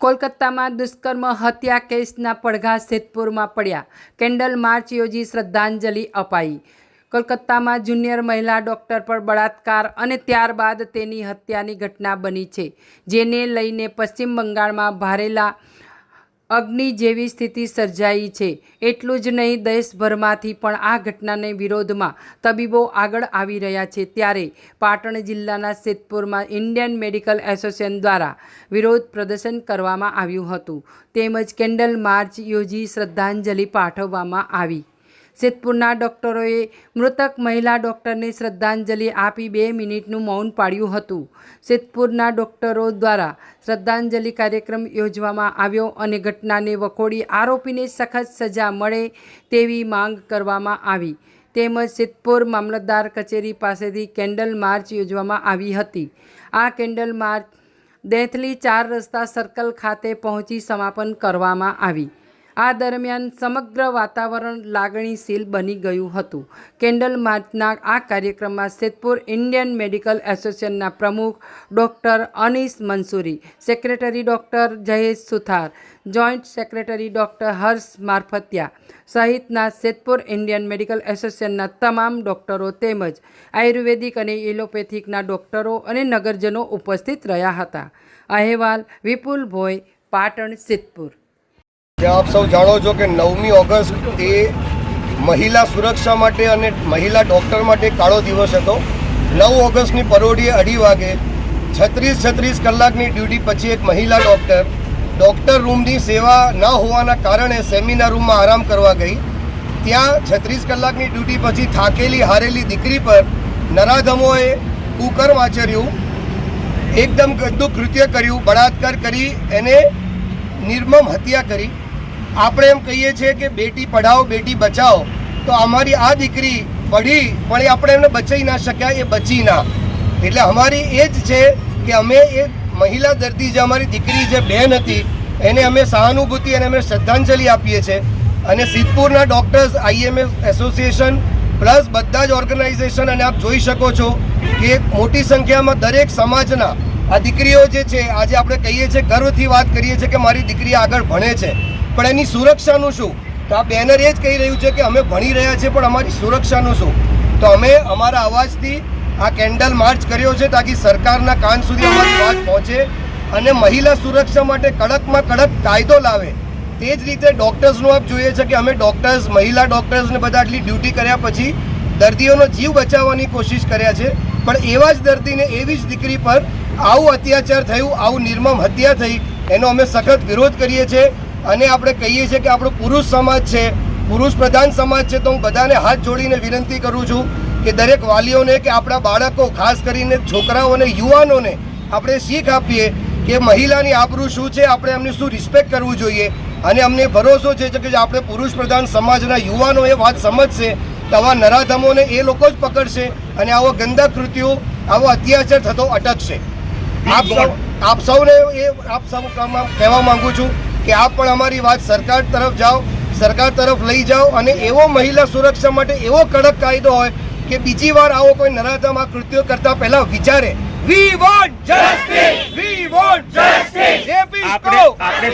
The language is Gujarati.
કોલકાતામાં દુષ્કર્મ હત્યા કેસના પડઘા સિદ્ધપુરમાં પડ્યા. કેન્ડલ માર્ચ યોજી શ્રદ્ધાંજલિ અપાઈ. કોલકાતામાં જુનિયર મહિલા ડૉક્ટર પર બળાત્કાર અને ત્યારબાદ તેની હત્યાની ઘટના બની છે, જેને લઈને પશ્ચિમ બંગાળમાં ભારેલા અગ્નિ જેવી સ્થિતિ સર્જાઈ છે. એટલું જ નહીં, દેશભરમાંથી પણ આ ઘટનાને વિરોધમાં તબીબો આગળ આવી રહ્યા છે. ત્યારે પાટણ જિલ્લાના સિદ્ધપુરમાં ઇન્ડિયન મેડિકલ એસોસિએશન દ્વારા વિરોધ પ્રદર્શન કરવામાં આવ્યું હતું. તેમજ કેન્ડલ માર્ચ યોજી શ્રદ્ધાંજલિ પાઠવવામાં આવી. સિદ્ધપુરના ડૉક્ટરોએ મૃતક મહિલા ડૉક્ટરને શ્રદ્ધાંજલિ આપી બે મિનિટનું મૌન પાડ્યું હતું. સિદ્ધપુરના ડૉક્ટરો દ્વારા શ્રદ્ધાંજલિ કાર્યક્રમ યોજવામાં આવ્યો અને ઘટનાને વખોડી આરોપીને સખત સજા મળે તેવી માંગ કરવામાં આવી. તેમજ સિદ્ધપુર મામલતદાર કચેરી પાસેથી કેન્ડલ માર્ચ યોજવામાં આવી હતી. આ કેન્ડલ માર્ચ દેથલી ચાર રસ્તા સર્કલ ખાતે પહોંચી સમાપન કરવામાં આવી. આ દરમિયાન સમગ્ર વાતાવરણ લાગણીશીલ બની ગયું હતું. કેન્ડલ માર્ચના આ કાર્યક્રમમાં સિદ્ધપુર ઇન્ડિયન મેડિકલ એસોસિએશનના પ્રમુખ doctor Anis Mansuri, secretary doctor Jayesh Suthar, joint secretary doctor Harsh Marfatia સહિતના સિદ્ધપુર ઇન્ડિયન મેડિકલ એસોસિએશનના તમામ ડૉક્ટરો તેમજ આયુર્વેદિક અને એલોપેથિકના ડૉક્ટરો અને નગરજનો ઉપસ્થિત રહ્યા હતા. અહેવાલ વિપુલ ભોય પાટણ, સિદ્ધપુર. આપ સૌ જાણો છો કે નવમી ઓગસ્ટ એ મહિલા સુરક્ષા માટે અને મહિલા ડૉક્ટર માટે કાળો દિવસ હતો નવ ઓગસ્ટની પરોઢીએ અઢી વાગે છત્રીસ છત્રીસ કલાકની ડ્યુટી પછી એક મહિલા ડૉક્ટર ડૉક્ટર રૂમની સેવા ન હોવાના કારણે સેમિનાર રૂમમાં આરામ કરવા ગઈ ત્યાં છત્રીસ કલાકની ડ્યુટી પછી થાકેલી હારેલી દીકરી પર નરાધમોએ કુકર્મ આચર્યું, એકદમ ગંદુ કૃત્ય કર્યું, બળાત્કાર કરી, એને નિર્મમ હત્યા કરી. આપણે એમ કહીએ છીએ કે બેટી પઢાઓ, બેટી બચાવો તો અમારી આ દીકરી પઢી, પણ એ આપણે એમને બચાવી ના શક્યા, એ બચી ના. એટલે અમારી એ જ છે કે અમે એ મહિલા દર્દી જે અમારી દીકરી જે બહેન હતી, એને અમે સહાનુભૂતિ અને અમે શ્રદ્ધાંજલિ આપીએ છીએ. અને સિદ્ધપુરના ડૉક્ટર્સ આઈએમએસ એસોસિએશન, પ્લસ બધા જ ઓર્ગેનાઇઝેશન, અને આપ જોઈ શકો છો કે મોટી સંખ્યામાં દરેક સમાજના આ દીકરીઓ જે છે, આજે આપણે કહીએ છીએ, ગર્વથી વાત કરીએ છીએ કે મારી દીકરી આગળ ભણે છે. પણ એની સુરક્ષાનું શું? તો આ બેનર એ જ કહી રહ્યું છે કે અમે ભણી રહ્યા છીએ, પણ અમારી સુરક્ષાનું શું? તો અમે અમારા અવાજથી આ કેન્ડલ માર્ચ કર્યો છે તાકી સરકારના કાન સુધી અમારી વાત પહોંચે અને મહિલા સુરક્ષા માટે કડકમાં કડક કાયદો લાવે. તે જ રીતે ડૉક્ટર્સનું આપ જોઈએ છે કે અમે ડૉક્ટર્સ, મહિલા ડૉક્ટર્સને બધા આટલી ડ્યુટી કર્યા પછી દર્દીઓનો જીવ બચાવવાની કોશિશ કર્યા છે. પણ એવા જ દર્દીને એવી જ દીકરી પર આવું અત્યાચાર થયું, આવું નિર્મમ હત્યા થઈ, એનો અમે સખત વિરોધ કરીએ છીએ અને આપણે કહીએ છીએ કે આપણો પુરુષ સમાજ છે, પુરુષ પ્રધાન સમાજ છે, તો હું બધાને હાથ જોડીને વિનંતી કરું છું કે દરેક વાલીઓને કે આપણા બાળકો, ખાસ કરીને છોકરાઓને યુવાનોને આપણે શીખ આપીએ કે મહિલાની આબરૂ શું છે, આપણે એમને શું રિસ્પેક્ટ કરવું જોઈએ અને અમને ભરોસો છે કે આપણે પુરુષ પ્રધાન સમાજના યુવાનો એ વાત સમજશે, તો આવા નરાધમોને એ લોકો જ પકડશે અને આવા ગંદા કૃત્યો, આવો અત્યાચાર થતો અટકશે. આપ સૌ આપ સૌને એ આપ સૌ કહેવા માંગુ છું કે આપ પણ અમારી વાત સરકાર તરફ જાઓ સરકાર તરફ લઈ જાઓ અને એવો મહિલા સુરક્ષા માટે એવો કડક કાયદો હોય કે બીજી વાર આવો કોઈ નરાધમ આ કૃત્યો કરતા પહેલા વિચારે. We want justice we want justice આપણે